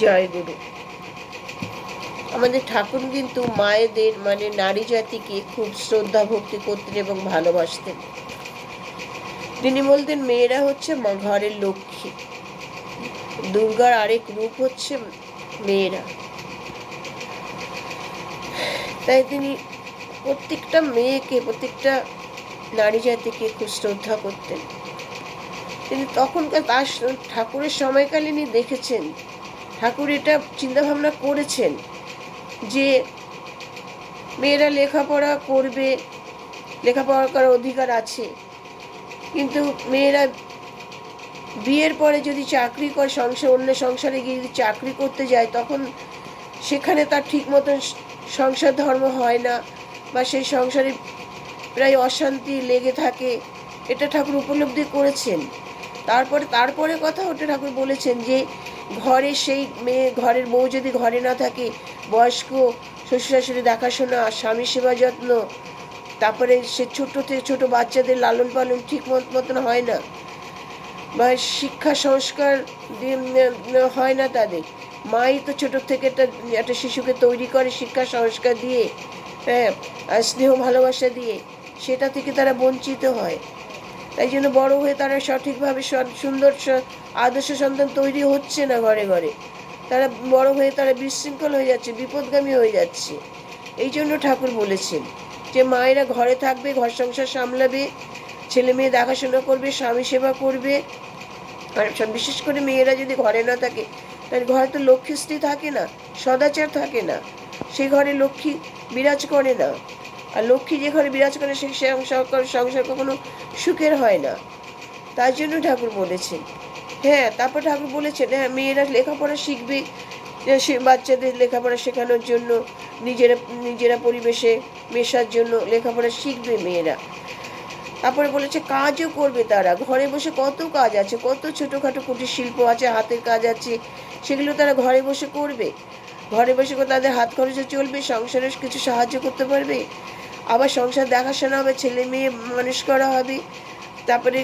জয় গুরু। আমাদের ঠাকুর কিন্তু মায়েদের মানে নারী জাতিকে খুব শ্রদ্ধা ভক্তি করতেন এবং ভালোবাসতেন। তিনি বলতেন মেয়েরা হচ্ছে ঘরের লক্ষ্মী। দুর্গার আরেক রূপ হচ্ছে মেয়েরা। তাই তিনি প্রত্যেকটা মেয়েকে, প্রত্যেকটা নারী জাতিকে খুব শ্রদ্ধা করতেন। তিনি তখনকার তার ঠাকুরের সময়কালীনই দেখেছেন ঠাকুর এটা চিন্তাভাবনা করেছেন যে মেয়েরা লেখাপড়া করবে, লেখাপড়া করার অধিকার আছে। কিন্তু মেয়েরা বিয়ের পরে যদি চাকরি করে, সংসার, অন্য সংসারে গিয়ে যদি চাকরি করতে যায়, তখন সেখানে তার ঠিক মতন সংসার ধর্ম হয় না বা সেই সংসারে প্রায় অশান্তি লেগে থাকে। এটা ঠাকুর উপলব্ধি করেছেন। তারপরে তারপরে কথা ওটা ঠাকুর বলেছেন যে ঘরে সেই মেয়ে, ঘরের বউ যদি ঘরে না থাকে, বয়স্ক শ্বশুর শাশুড়ি দেখাশোনা, স্বামী সেবা যত্ন, তারপরে সে ছোট থেকে ছোটো বাচ্চাদের লালন পালন ঠিক মত- মতন হয় না। বা শিক্ষা সংস্কার হয় না তাদের। মাই তো ছোট থেকে একটা একটা শিশুকে তৈরি করে শিক্ষা সংস্কার দিয়ে হ্যাঁ আর স্নেহ ভালোবাসা দিয়ে, সেটা থেকে তারা বঞ্চিত হয়। তাই জন্য বড় হয়ে তারা সঠিকভাবে সুন্দর আদর্শ সন্তান তৈরি হচ্ছে না ঘরে ঘরে। তারা বড় হয়ে তারা বিশৃঙ্খল হয়ে যাচ্ছে, বিপদগামী হয়ে যাচ্ছে। এই জন্য ঠাকুর বলেছেন যে, মায়েরা ঘরে থাকবে, ঘর সংসার সামলাবে, ছেলে মেয়ে দেখাশোনা করবে, স্বামী সেবা করবে। আর বিশেষ করে মেয়েরা যদি ঘরে না থাকে, তাহলে ঘরে তো লক্ষ্মী স্ত্রী থাকে না, সদাচার থাকে না। সেই ঘরে লক্ষ্মী বিরাজ করে না। আর লক্ষ্মী যে ঘরে বিরাজ করে সেই সংসার সংসার কখনো সুখের হয় না। তার জন্য ঠাকুর বলেছেন হ্যাঁ তারপর ঠাকুর বলেছেন হ্যাঁ মেয়েরা লেখাপড়া শিখবে সে বাচ্চাদের লেখাপড়া শেখানোর জন্য, নিজেরা নিজেরা পরিবেশে মেশার জন্য লেখাপড়া শিখবে মেয়েরা। তারপরে বলেছে, কাজও করবে তারা, ঘরে বসে কত কাজ আছে, কত ছোটোখাটো কুটির শিল্প আছে, হাতের কাজ আছে, সেগুলো তারা ঘরে বসে করবে। ঘরে বসে তাদের হাত খরচে চলবে সংসারে কিছু সাহায্য করতে পারবে, আবার সংসার দেখাশোনা হবে, ছেলে মেয়ে মানুষ করা হবে তারপরে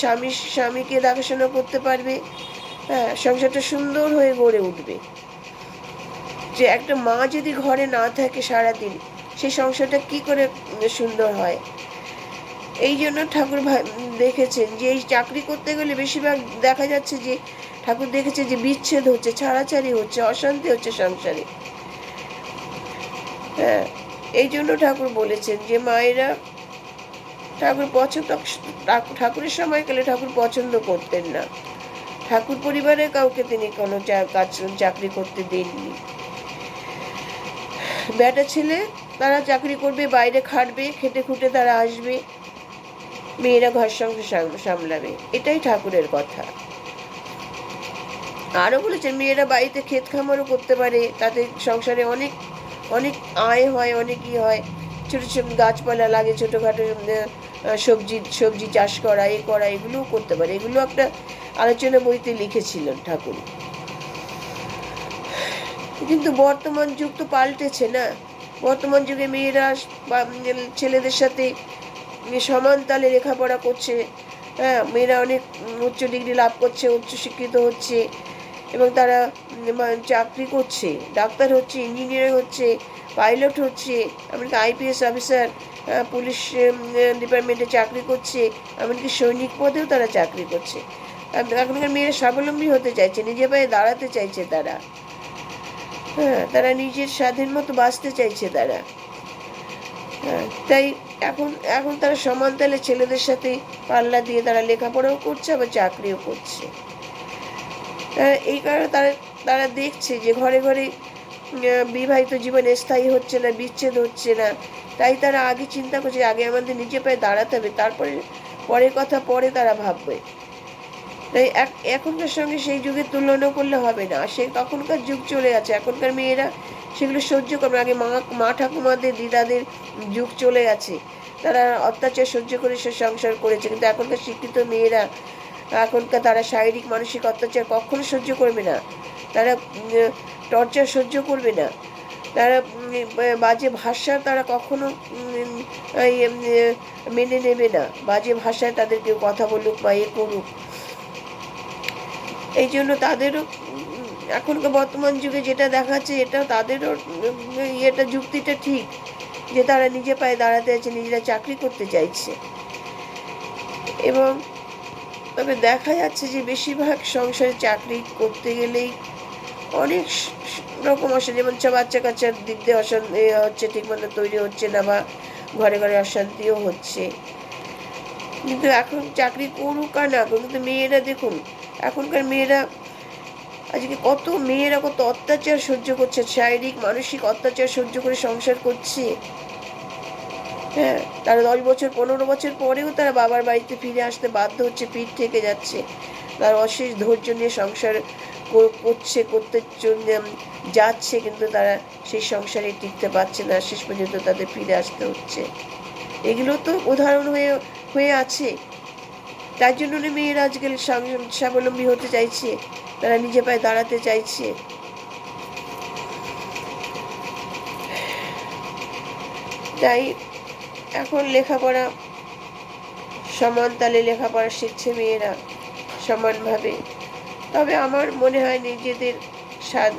স্বামী, স্বামীকে দেখাশোনা করতে পারবে হ্যাঁ সংসারটা সুন্দর হয়ে গড়ে উঠবে। যে একটা মা যদি ঘরে না থাকে সারাদিন সেই সংসারটা কি করে সুন্দর হয়? এই জন্য ঠাকুর দেখেছেন যে, এই চাকরি করতে গেলে বেশিরভাগ দেখা যাচ্ছে যে, ঠাকুর দেখেছে যে বিচ্ছেদ হচ্ছে, ছাড়াছাড়ি হচ্ছে, অশান্তি হচ্ছে সংসারে। হ্যাঁ এই জন্য ঠাকুর বলেছেন যে, মায়েরা ঠাকুর পছন্দ ঠাক- ঠাকুরের সময়কালে ঠাকুর পছন্দ করতেন না। ঠাকুর পরিবারে কাউকে তিনি কোনো কাজ, চাকরি করতে দেননি। বেটা ছেলে, তারা চাকরি করবে, বাইরে খাটবে, খেটে খুঁটে তারা আসবে। মেয়েরা ঘর সংসার সামলাবে, এটাই ঠাকুরের কথা। আরও বলেছেন, মেয়েরা বাড়িতে ক্ষেত খামারও করতে পারে তাতে সংসারে অনেক অনেক আয় হয়, অনেক ই হয়। ছোটো ছোটো গাছপালা লাগে, ছোটোখাটো সবজি সবজি চাষ করা, এ করা, এগুলোও করতে পারে। এগুলো একটা আলোচনা বইতে লিখেছিলেন ঠাকুর। কিন্তু বর্তমান যুগ তো পাল্টেছে না। বর্তমান যুগে মেয়েরা ছেলেদের সাথে সমান তালে লেখাপড়া করছে। হ্যাঁ মেয়েরা অনেক উচ্চ ডিগ্রি লাভ করছে, উচ্চ শিক্ষিত হচ্ছে এবং তারা চাকরি করছে, ডাক্তার হচ্ছে ইঞ্জিনিয়ার হচ্ছে পাইলট হচ্ছে এমনকি আইপিএস অফিসার পুলিশ ডিপার্টমেন্টে চাকরি করছে এমনকি সৈনিক পদেও তারা চাকরি করছে। এখনকার মেয়েরা স্বাবলম্বী হতে চাইছে নিজে পায়ে দাঁড়াতে চাইছে তারা। হ্যাঁ তারা নিজের স্বাধীন মতো বাঁচতে চাইছে তারা। হ্যাঁ, তাই এখন এখন তারা সমান তালে ছেলেদের সাথে পাল্লা দিয়ে তারা লেখাপড়াও করছে আবার চাকরিও করছে। আহ, এই কারণে তারা তারা দেখছে যে ঘরে ঘরে বিবাহিত জীবন স্থায়ী হচ্ছে না, বিচ্ছেদ হচ্ছে না। তাই তারা আগে চিন্তা করছে আগে আমাদের নিজে পায়ে দাঁড়াতে হবে, তারপরে, পরের কথা পরে তারা ভাববে। তাই এখনকার সঙ্গে সেই যুগের তুলনা করলে হবে না। সে তখনকার যুগ চলে গেছে, এখনকার মেয়েরা সেগুলো সহ্য করবে আগে মা মা ঠাকুমাদের, দিদাদের যুগ চলে গেছে। তারা অত্যাচার সহ্য করে সে সংসার করেছে, কিন্তু এখনকার শিক্ষিত মেয়েরা, এখনকার তারা শারীরিক, মানসিক অত্যাচার কখনো সহ্য করবে না। তারা টর্চার সহ্য করবে না। তারা বাজে ভাষা তারা কখনো মেনে নেবে না। বাজে ভাষায় তাদেরকে কথা বলুক বা এ করুক। এই জন্য তাদেরও এখনকার বর্তমান যুগে যেটা দেখাচ্ছে এটা তাদেরও ইয়েটা যুক্তিটা ঠিক, যে তারা নিজে পায়ে দাঁড়াতে আছে নিজেরা চাকরি করতে চাইছে। এবং তবে দেখা যাচ্ছে যে বেশিরভাগ সংসারে চাকরি করতে গেলেই অনেক রকম অশান্তি, যেমন বাচ্চা কাচ্চার দিক দিয়ে অশান্তি হচ্ছে ঠিকমতো তৈরি হচ্ছে না বা ঘরে ঘরে অশান্তিও হচ্ছে। কিন্তু এখন চাকরি করুক আর না কিন্তু মেয়েরা দেখুন, এখনকার মেয়েরা, আজকে কত মেয়েরা কত অত্যাচার সহ্য করছে, শারীরিক, মানসিক অত্যাচার সহ্য করে সংসার করছে। হ্যাঁ তারা দশ বছর, পনেরো বছর পরেও তারা বাবার বাড়িতে ফিরে আসতে বাধ্য হচ্ছে, পিঠ থেকে যাচ্ছে। তার অশেষ ধৈর্য নিয়ে সংসার করছে, করতে যাচ্ছে, কিন্তু তারা সেই সংসারে টিকতে পারছে না। শেষ পর্যন্ত তাদের ফিরে আসতে হচ্ছে। এগুলো তো উদাহরণ হয়ে হয়ে আছে। তার জন্য মেয়েরা আজকাল স্বাবলম্বী হতে চাইছে। তারা নিজে পায়ে দাঁড়াতে চাইছে। তাই এখন লেখাপড়া সমান তালে লেখাপড়া শিখছে মেয়েরা সমানভাবে। তবে আমার মনে হয় নিজেদের স্বাদ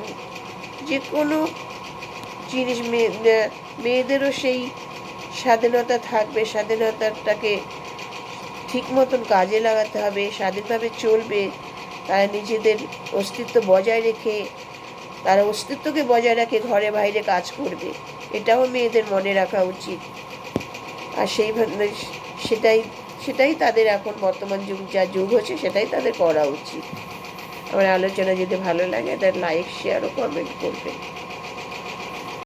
যে কোনো জিনিস মেয়ে- মেয়েদেরও সেই স্বাধীনতা থাকবে, স্বাধীনতাটাকে ঠিক মতন কাজে লাগাতে হবে, স্বাধীনভাবে চলবে, তারা নিজেদের অস্তিত্ব বজায় রেখে, তারা অস্তিত্বকে বজায় রাখে ঘরে বাইরে কাজ করবে। এটাও মেয়েদের মনে রাখা উচিত। আর সেইভাবে সেটাই সেটাই তাদের এখন বর্তমান যুগ, যা যুগ হচ্ছে সেটাই তাদের করা উচিত। আমার আলোচনা যদি ভালো লাগে তার লাইক শেয়ারও কমেন্ট করবে।